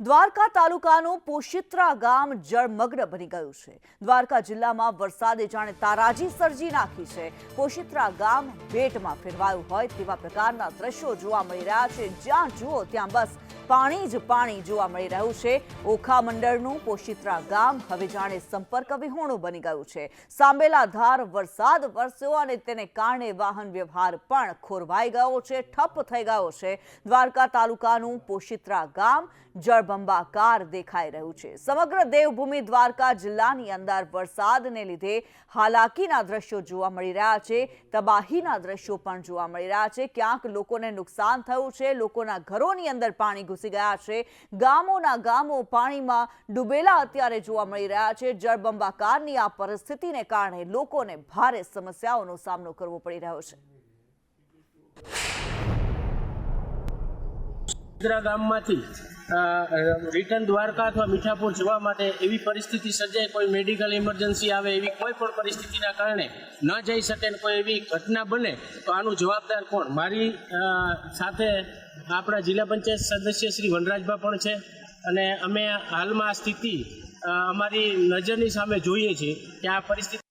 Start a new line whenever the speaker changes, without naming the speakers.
દ્વારકા તાલુકાનું પોશિત્રા ગામ જળમગ્ન બની ગયું છે. દ્વારકા જિલ્લામાં વરસાદે જાણે તારાજી સર્જી નાખી છે. પોશિત્રા ગામ ભેટમાં ફેરવાયું હોય તેવા પ્રકારના દ્રશ્યો જોવા મળી રહ્યા છે. જ્યાં જુઓ ત્યાં બસ પાણી જ પાણી જોવા મળી રહ્યું છે. ઓખા મંડળનું પોશિત્રા ગામ હવે જાણે સંપર્ક વિહોણું બની ગયું છે. સાંભેલા ધાર વરસાદ વરસ્યો અને તેને કારણે વાહન વ્યવહાર પણ ખોરવાઈ ગયો છે, ઠપ થઈ ગયો છે. દ્વારકા તાલુકાનું પોશિત્રા ગામ જળબંબાકાર દેખાઈ રહ્યું છે. સમગ્ર દેવભૂમિ દ્વારકા જિલ્લાની અંદર વરસાદને લીધે હાલાકીના દ્રશ્યો જોવા મળી રહ્યા છે. તબાહીના દ્રશ્યો પણ જોવા મળી રહ્યા છે. ક્યાંક લોકોને નુકસાન થયું છે. લોકોના ઘરોની અંદર પાણી ઘૂસી ગયા છે. ગામોના ગામો પાણીમાં ડૂબેલા અત્યારે જોવા મળી રહ્યા છે. જળબંબાકારની આ પરિસ્થિતિને કારણે લોકોને ભારે સમસ્યાઓનો સામનો કરવો પડી રહ્યો છે.
ગામમાંથી રિટર્ન દ્વારકા અથવા મીઠાપુર જવા માટે એવી પરિસ્થિતિ સર્જાય, કોઈ મેડિકલ ઇમરજન્સી આવે એવી કોઈ પણ પરિસ્થિતિના કારણે ન જઈ શકે ને કોઈ એવી ઘટના બને, તો આનું જવાબદાર કોણ? મારી સાથે આપણા જિલ્લા પંચાયત સદસ્ય શ્રી વનરાજભા પણ છે અને અમે હાલમાં આ સ્થિતિ અમારી નજરની સામે જોઈએ છીએ કે આ પરિસ્થિતિ